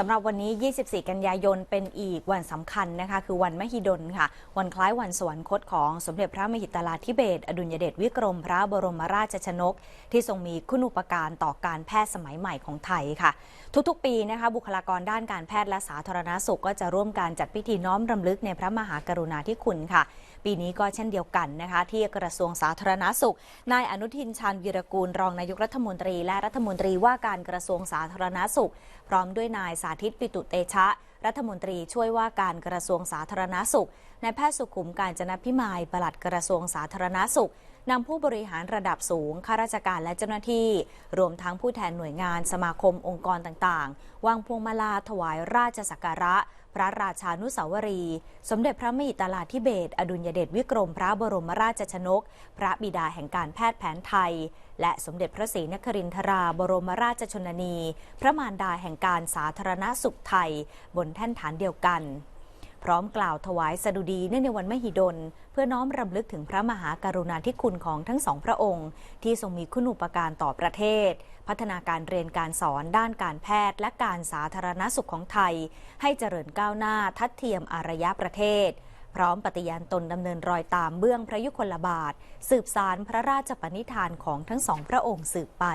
สำหรับวันนี้ 24 กันยายน เป็นอีกวันสำคัญนะคะ คือวันมหิดลค่ะ วันคล้ายวันสวรรคตของสมเด็จพระมหิตลาธิเบศอดุลยเดชวิกรมพระบรมราชชนก ที่ทรงมีคุณูปการต่อการแพทย์สมัยใหม่ของไทยค่ะ ทุกๆ ปีนะคะ บุคลากรด้านการแพทย์และสาธารณสุขก็จะร่วมการจัดพิธีน้อมรำลึกในพระมหากรุณาธิคุณค่ะ ปีนี้ก็เช่นเดียวกันนะคะ ที่กระทรวงสาธารณสุข นายอนุทินชาญวีรกูลรองนายกรัฐมนตรี และรัฐมนตรีว่าการกระทรวงสาธารณสุข พร้อมด้วยนายสาธิตปิตุเตชะ รัฐมนตรีช่วยว่าการกระทรวงสาธารณสุขนายแพทย์สุขุมการจนพิมายปลัดกระทรวงสาธารณสุขนำผู้บริหารระดับสูงข้าราชการและเจ้าหน้าที่ รวมทั้งผู้แทนหน่วยงานสมาคมองค์กรต่างๆ วางพวงมาลาถวายราชสักการะ ระราชานุสาวรี สมเด็จพระมหิตลาธิเบศรอดุลยเดชวิกรมพระบรมราชชนก พระบิดาแห่งการแพทย์แผนไทย และสมเด็จพระศรีนครินทราบรมราชชนนี พระมารดาแห่งการสาธารณสุขไทย บนแท่นฐานเดียวกัน พร้อมกล่าวถวายสดุดีเนื่องในวันมหิดล เพื่อน้อมรำลึกถึงพระมหากรุณาธิคุณของทั้งสองพระองค์ ที่ทรงมีคุณูปการต่อประเทศ พัฒนาการเรียนการสอนด้านการแพทย์ และการสาธารณสุขของไทย ให้เจริญก้าวหน้าทัดเทียมอารยะประเทศ พร้อมปฏิญาณตนดำเนินรอยตามเบื้องพระยุคลบาท สืบสารพระราชปณิธานของทั้งสองพระองค์สืบไป